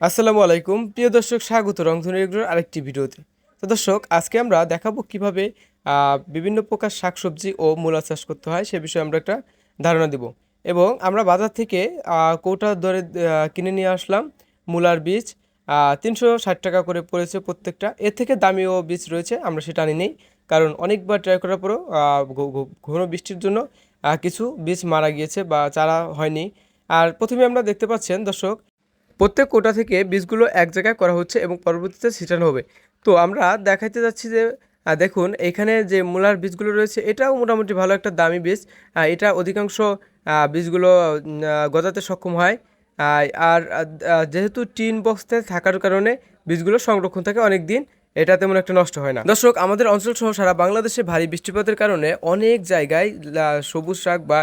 আসসালামু আলাইকুম। প্রিয় দর্শক, স্বাগত রংধনু এগুলোর আরেকটি ভিডিওতে। তো দর্শক, আজকে আমরা দেখাবো কীভাবে বিভিন্ন প্রকার শাকসবজি ও মূলা চাষ করতে হয়, সে বিষয়ে আমরা একটা ধারণা দিব। এবং আমরা বাজার থেকে কৌটা দরে কিনে নিয়ে আসলাম মূলার বীজ। তিনশো ষাট টাকা করে পড়েছে প্রত্যেকটা। এর থেকে দামিও বীজ রয়েছে, আমরা সেটা আনি নেই। কারণ অনেকবার ট্রাই করার পরও ঘন বৃষ্টির জন্য কিছু বীজ মারা গিয়েছে বা চারা হয়নি। আর প্রথমে আমরা দেখতে পাচ্ছেন, দর্শক প্রত্যেক কোটা থেকে বীজগুলো এক জায়গায় করা হচ্ছে এবং পরবর্তীতে ছিটানো হবে। তো আমরা দেখাইতে যাচ্ছি যে দেখুন, এখানে যে মূলার বীজগুলো রয়েছে, এটাও মোটামুটি ভালো একটা দামি বীজ। এটা অধিকাংশ বীজগুলো গজাতে সক্ষম হয়। আর যেহেতু টিন বক্সতে থাকার কারণে বীজগুলো সংরক্ষণ থাকে অনেক দিন এটা তেমন একটা নষ্ট হয় না। দর্শক, আমাদের অঞ্চল সহ সারা বাংলাদেশে ভারী বৃষ্টিপাতের কারণে অনেক জায়গায় সবুজ শাক বা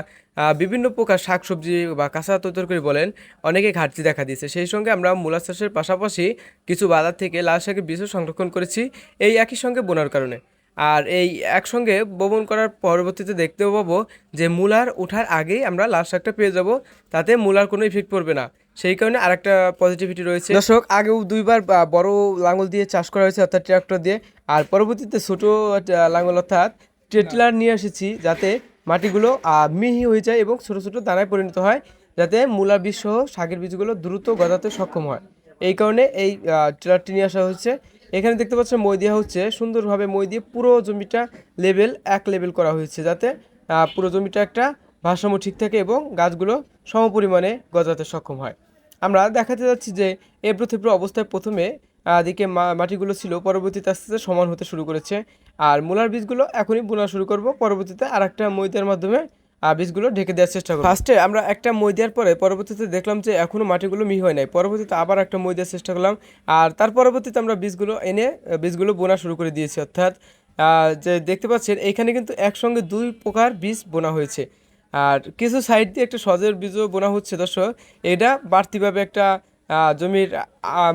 বিভিন্ন প্রকার শাকসবজি বা কাঁচা তরকারি বলেন, অনেকে ঘাটতি দেখা দিয়েছে। সেই সঙ্গে আমরা মূলা চাষের পাশাপাশি কিছু বাজার থেকে লাল শাকের বীজও সংরক্ষণ করেছি, এই একই সঙ্গে বোনার কারণে। আর এই একসঙ্গে বপন করার পরবর্তীতে দেখতেও পাবো যে মূলার ওঠার আগেই আমরা লাল শাকটা পেয়ে যাব। তাতে মূলার কোনো ইফেক্ট পড়বে না। সেই কারণে আরেকটা পজিটিভিটি রয়েছে। দর্শক আগেও দুইবার বড় লাঙ্গল দিয়ে চাষ করা হয়েছে অর্থাৎ ট্রাক্টর দিয়ে। আর পরবর্তীতে ছোটো আহ, লাঙ্গল অর্থাৎ ট্রেটলার নিয়ে এসেছি যাতে মাটিগুলো মিহি হয়ে যায় এবং ছোট ছোট দানায় পরিণত হয় যাতে মূলা বীজ সহ শাকের বীজগুলো দ্রুত গজাতে সক্ষম হয়। এই কারণে এই ট্রেলারটি নিয়ে আসা হচ্ছে। এখানে দেখতে পাচ্ছেন মই দেওয়া হচ্ছে। সুন্দরভাবে মই দিয়ে পুরো জমিটা লেভেল এক লেভেল করা হয়েছে যাতে পুরো জমিটা একটা ভারসাম্য ঠিক থাকে এবং গাছগুলো সমপরিমাণে গজাতে সক্ষম হয়। আমরা দেখাতে যাচ্ছি যে এবড়ো থেবড়ো অবস্থায় প্রথমে দিকে মাটিগুলো ছিল, পরবর্তীতে আস্তে আস্তে সমান হতে শুরু করেছে। আর মূলার বীজগুলো এখনই বোনা শুরু করব। পরবর্তীতে আর একটা ময়দার মাধ্যমে বীজগুলো ঢেকে দেওয়ার চেষ্টা করব। ফার্স্টে আমরা একটা মই দেওয়ার পরে পরবর্তীতে দেখলাম যে এখনও মাটিগুলো মি হয় নাই। পরবর্তীতে আবার একটা মই দেওয়ার চেষ্টা করলাম। আর তার পরবর্তীতে আমরা বীজগুলো এনে বীজগুলো বোনা শুরু করে দিয়েছি। অর্থাৎ যে দেখতে পাচ্ছেন এখানে কিন্তু একসঙ্গে দুই প্রকার বীজ বোনা হয়েছে। আর কিছু সাইড দিয়ে একটা সজের বীজও বোনা হচ্ছে, দর্শক। এটা বাড়তিভাবে একটা জমির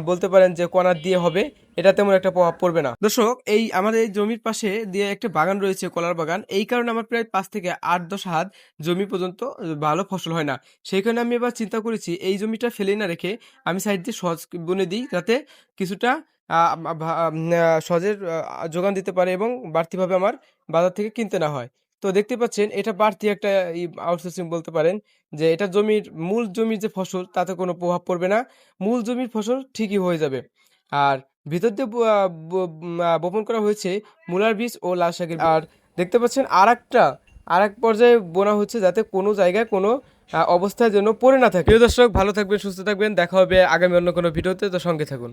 বলতে পারেন যে কণার দিয়ে হবে, এটা তেমন একটা প্রভাব পড়বে না। দর্শক, এই আমাদের এই জমির পাশে দিয়ে একটা বাগান রয়েছে, কলার বাগান। এই কারণে আমার প্রায় পাঁচ থেকে আট দশ হাত জমি পর্যন্ত ভালো ফসল হয় না। সেই কারণে আমি এবার চিন্তা করেছি, এই জমিটা ফেলে না রেখে আমি সাইড দিয়ে সহজ বুনে দিই, যাতে কিছুটা সহজের যোগান দিতে পারে এবং বাড়তিভাবে আমার বাজার থেকে কিনতে না হয়। তো দেখতে পাচ্ছেন এটা বাড়তি একটা আউটসোর্সিং বলতে পারেন যে এটা জমির মূল জমির যে ফসল তাতে কোনো প্রভাব পড়বে না। মূল জমির ফসল ঠিকই হয়ে যাবে। আর ভিতর দিয়ে বপন করা হয়েছে মূলার বীজ ও লাল শাকের আর দেখতে পাচ্ছেন আর একটা আর এক পর্যায়ে বোনা হচ্ছে যাতে কোনো জায়গায় কোনো অবস্থায় যেন পড়ে না থাকে। প্রিয় দর্শক ভালো থাকবেন সুস্থ থাকবেন। দেখা হবে আগামী অন্য কোনো ভিডিওতে। তো সঙ্গে থাকুন।